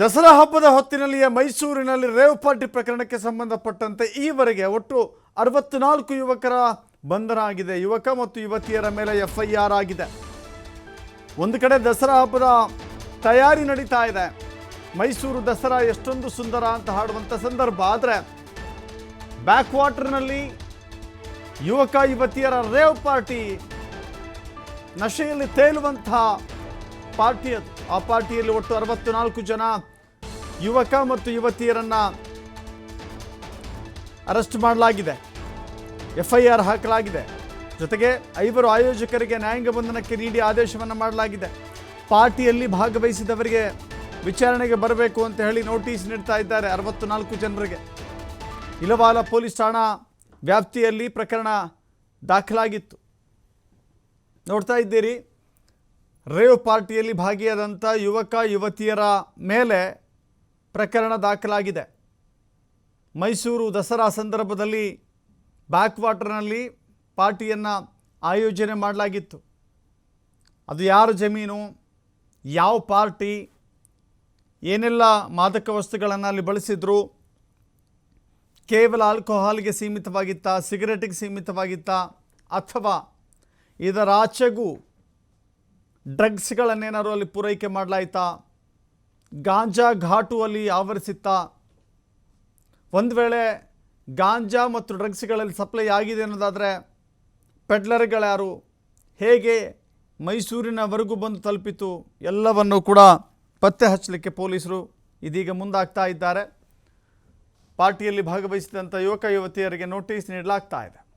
ದಸರಾ ಹಬ್ಬದ ಹೊತ್ತಿನಲ್ಲಿಯೇ ಮೈಸೂರಿನಲ್ಲಿ rave party ಪ್ರಕರಣಕ್ಕೆ ಸಂಬಂಧಪಟ್ಟಂತೆ ಈವರೆಗೆ ಒಟ್ಟು ಅರವತ್ನಾಲ್ಕು ಯುವಕರ ಬಂಧನ ಆಗಿದೆ. ಯುವಕ ಮತ್ತು ಯುವತಿಯರ ಮೇಲೆ ಎಫ್ಐಆರ್ ಆಗಿದೆ. ಒಂದು ಕಡೆ ದಸರಾ ಹಬ್ಬದ ತಯಾರಿ ನಡೀತಾ ಇದೆ. ಮೈಸೂರು ದಸರಾ ಎಷ್ಟೊಂದು ಸುಂದರ ಅಂತ ಹಾಡುವಂಥ ಸಂದರ್ಭ. ಆದರೆ ಬ್ಯಾಕ್ ವಾಟರ್ನಲ್ಲಿ ಯುವಕ, ಯುವತಿಯರ ರೇವ್ ಪಾರ್ಟಿ ನಶೆಯಲ್ಲಿ ತೇಲುವಂತಹ ಪಾರ್ಟಿ ಆ ಪಾರ್ಟಿಯಲ್ಲಿ ಒಟ್ಟು ಅರವತ್ತು ನಾಲ್ಕು ಜನ ಯುವಕ ಮತ್ತು ಯುವತಿಯರನ್ನ ಅರೆಸ್ಟ್ ಮಾಡಲಾಗಿದೆ. ಎಫ್ ಐ ಆರ್ ಹಾಕಲಾಗಿದೆ. ಜೊತೆಗೆ ಐವರು ಆಯೋಜಕರಿಗೆ ನ್ಯಾಯಾಂಗ ಬಂಧನಕ್ಕೆ ನೀಡಿ ಆದೇಶವನ್ನು ಮಾಡಲಾಗಿದೆ. ಪಾರ್ಟಿಯಲ್ಲಿ ಭಾಗವಹಿಸಿದವರಿಗೆ ವಿಚಾರಣೆಗೆ ಬರಬೇಕು ಅಂತ ಹೇಳಿ ನೋಟಿಸ್ ನೀಡ್ತಾ ಇದ್ದಾರೆ ಅರವತ್ತು ನಾಲ್ಕು ಜನರಿಗೆ. ಇಲವಾಲ ಪೊಲೀಸ್ ಠಾಣಾ ವ್ಯಾಪ್ತಿಯಲ್ಲಿ ಪ್ರಕರಣ ದಾಖಲಾಗಿತ್ತು. ನೋಡ್ತಾ ಇದ್ದೀರಿ. ರೇವ್ ಪಾರ್ಟಿಯಲ್ಲಿ ಭಾಗಿಯಾದಂಥ ಯುವಕ ಯುವತಿಯರ ಮೇಲೆ ಪ್ರಕರಣ ದಾಖಲಾಗಿದೆ. ಮೈಸೂರು ದಸರಾ ಸಂದರ್ಭದಲ್ಲಿ ಬ್ಯಾಕ್ ವಾಟರ್ನಲ್ಲಿ ಪಾರ್ಟಿಯನ್ನು ಆಯೋಜನೆ ಮಾಡಲಾಗಿತ್ತು. ಅದು ಯಾರ ಜಮೀನು, ಯಾವ ಪಾರ್ಟಿ, ಏನೆಲ್ಲ ಮಾದಕ ವಸ್ತುಗಳನ್ನು ಅಲ್ಲಿ ಬಳಸಿದ್ರು, ಕೇವಲ ಆಲ್ಕೋಹಾಲ್ಗೆ ಸೀಮಿತವಾಗಿತ್ತಾ, ಸಿಗರೇಟಿಗೆ ಸೀಮಿತವಾಗಿತ್ತಾ, ಅಥವಾ ಇದರಾಚೆಗೂ ಡ್ರಗ್ಸ್ಗಳನ್ನೇನಾದ್ರು ಅಲ್ಲಿ ಪೂರೈಕೆ ಮಾಡಲಾಯ್ತಾ? ಗಾಂಜಾ ಘಾಟು ಅಲ್ಲಿ ಆವರಿಸಿತ್ತಾ? ಒಂದು ವೇಳೆ ಗಾಂಜಾ ಮತ್ತು ಡ್ರಗ್ಸ್ಗಳಲ್ಲಿ ಸಪ್ಲೈ ಆಗಿದೆ ಅನ್ನೋದಾದರೆ ಪೆಡ್ಲರ್ಗಳ್ಯಾರು ಹೇಗೆ ಮೈಸೂರಿನವರೆಗೂ ಬಂದು ತಲುಪಿತು ಎಲ್ಲವನ್ನು ಕೂಡ ಪತ್ತೆ ಹಚ್ಚಲಿಕ್ಕೆ ಪೊಲೀಸರು ಇದೀಗ ಮುಂದಾಗ್ತಾ ಇದ್ದಾರೆ. ಪಾರ್ಟಿಯಲ್ಲಿ ಭಾಗವಹಿಸಿದಂಥ ಯುವಕ ಯುವತಿಯರಿಗೆ ನೋಟಿಸ್ ನೀಡಲಾಗ್ತಾ ಇದೆ.